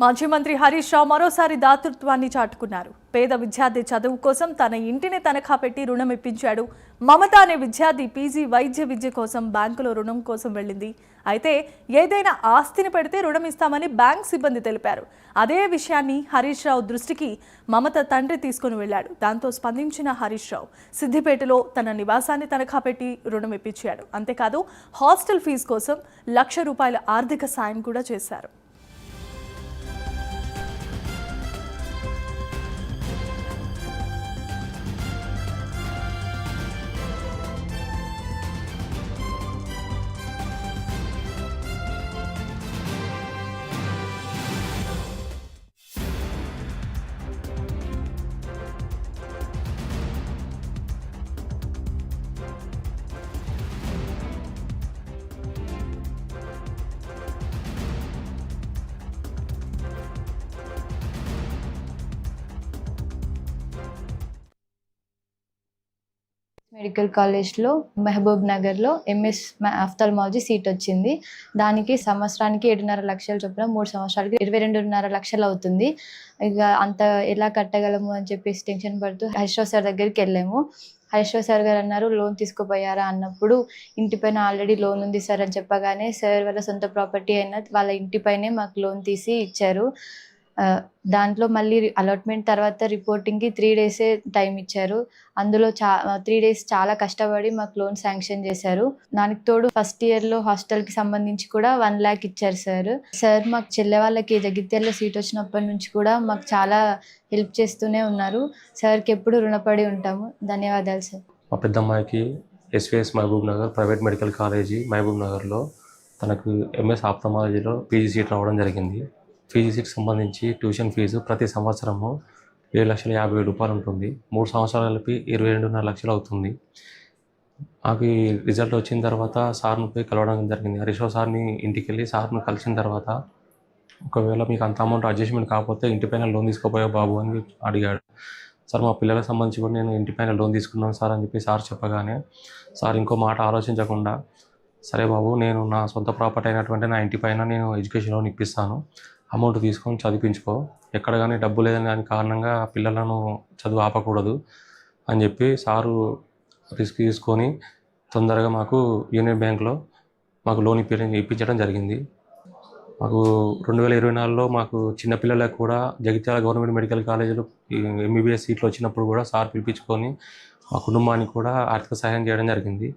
మాజీ మంత్రి హరీష్ రావు మరోసారి దాతృత్వాన్ని చాటుకున్నారు. పేద విద్యార్థి చదువు కోసం తన ఇంటిని తనఖా పెట్టి రుణం ఇప్పించాడు. మమత అనే విద్యార్థి పీజీ వైద్య విద్య కోసం బ్యాంకులో రుణం కోసం వెళ్ళింది. అయితే ఏదైనా ఆస్తిని పెడితే రుణం ఇస్తామని బ్యాంక్ సిబ్బంది తెలిపారు. అదే విషయాన్ని హరీష్ రావు దృష్టికి మమత తండ్రి తీసుకుని వెళ్ళాడు. దాంతో స్పందించిన హరీష్ రావు సిద్దిపేటలో తన నివాసాన్ని తనఖా పెట్టి రుణం ఇప్పించాడు. అంతేకాదు హాస్టల్ ఫీజు కోసం లక్ష రూపాయల ఆర్థిక సాయం కూడా చేశారు. మెడికల్ కాలేజ్లో మహబూబ్ నగర్లో ఎంఎస్ ఆఫ్థల్మాలజీ సీట్ వచ్చింది. దానికి సంవత్సరానికి ఏడున్నర లక్షల చొప్పున మూడు సంవత్సరాలకి ఇరవై రెండున్నర లక్షలు అవుతుంది. ఇక అంత ఎలా కట్టగలము అని చెప్పేసి టెన్షన్ పడుతూ హరీశ్రావు సార్ దగ్గరికి వెళ్ళాము. హరీశ్రావు సార్ గారు అన్నారు లోన్ తీసుకుపోయారా? అన్నప్పుడు ఇంటిపైన ఆల్రెడీ లోన్ ఉంది సార్ అని చెప్పగానే సార్ వాళ్ళ సొంత ప్రాపర్టీ అయిన వాళ్ళ ఇంటిపైనే మాకు లోన్ తీసి ఇచ్చారు. దాంట్లో మళ్ళీ అలాట్మెంట్ తర్వాత రిపోర్టింగ్కి త్రీ డేసే టైం ఇచ్చారు. అందులో చా త్రీ డేస్ చాలా కష్టపడి మాకు లోన్ శాంక్షన్ చేశారు. దానికి తోడు ఫస్ట్ ఇయర్లో హాస్టల్కి సంబంధించి కూడా వన్ ల్యాక్ ఇచ్చారు సార్. సార్ మాకు చెల్లె వాళ్ళకి జగిత్యాలలో సీట్ వచ్చినప్పటి నుంచి కూడా మాకు చాలా హెల్ప్ చేస్తూనే ఉన్నారు. సార్కి ఎప్పుడు రుణపడి ఉంటాము. ధన్యవాదాలు సార్. మా పెద్దమ్మాయికి SVS Mahabubnagar private medical college Mahabub నగర్లో తనకు ఎంఎస్ ఆప్థమాలజీలో పీజీ సీట్ రావడం జరిగింది. ఫీజు సీట్ సంబంధించి ట్యూషన్ ఫీజు ప్రతి సంవత్సరము ఏడు లక్షల యాభై వేలు రూపాయలు ఉంటుంది. మూడు సంవత్సరాలు కలిపి ఇరవై రెండున్నర లక్షలు అవుతుంది. అవి రిజల్ట్ వచ్చిన తర్వాత సార్ను పోయి కలవడం జరిగింది. హరీశ్రావు సార్ని ఇంటికి వెళ్ళి సార్ను కలిసిన తర్వాత ఒకవేళ మీకు అంత అమౌంట్ అడ్జస్ట్మెంట్ కాకపోతే ఇంటిపైన లోన్ తీసుకోపోయా బాబు అని అడిగాడు. సార్ మా పిల్లలకు సంబంధించి కూడా నేను ఇంటిపైన లోన్ తీసుకున్నాను సార్ అని చెప్పి సార్ చెప్పగానే సార్ ఇంకో మాట ఆలోచించకుండా సరే బాబు నేను నా సొంత ప్రాపర్టీ అయినటువంటి నా ఇంటిపైన నేను ఎడ్యుకేషన్ లోన్ ఇప్పిస్తాను. అమౌంట్ తీసుకొని చదివించుకో. ఎక్కడ కానీ డబ్బు లేదని దాని కారణంగా పిల్లలను చదువు ఆపకూడదు అని చెప్పి సారు రిస్క్ తీసుకొని తొందరగా మాకు యూనియన్ బ్యాంక్లో మాకు లోన్ ఇప్పి ఇప్పించడం జరిగింది. మాకు రెండు వేల ఇరవై నాలుగులో మాకు చిన్నపిల్లలకు కూడా జగిత్యాల గవర్నమెంట్ మెడికల్ కాలేజీలో ఎంబీబీఎస్ సీట్లు వచ్చినప్పుడు కూడా సార్ పిలిపించుకొని మా కుటుంబానికి కూడా ఆర్థిక సహాయం చేయడం జరిగింది.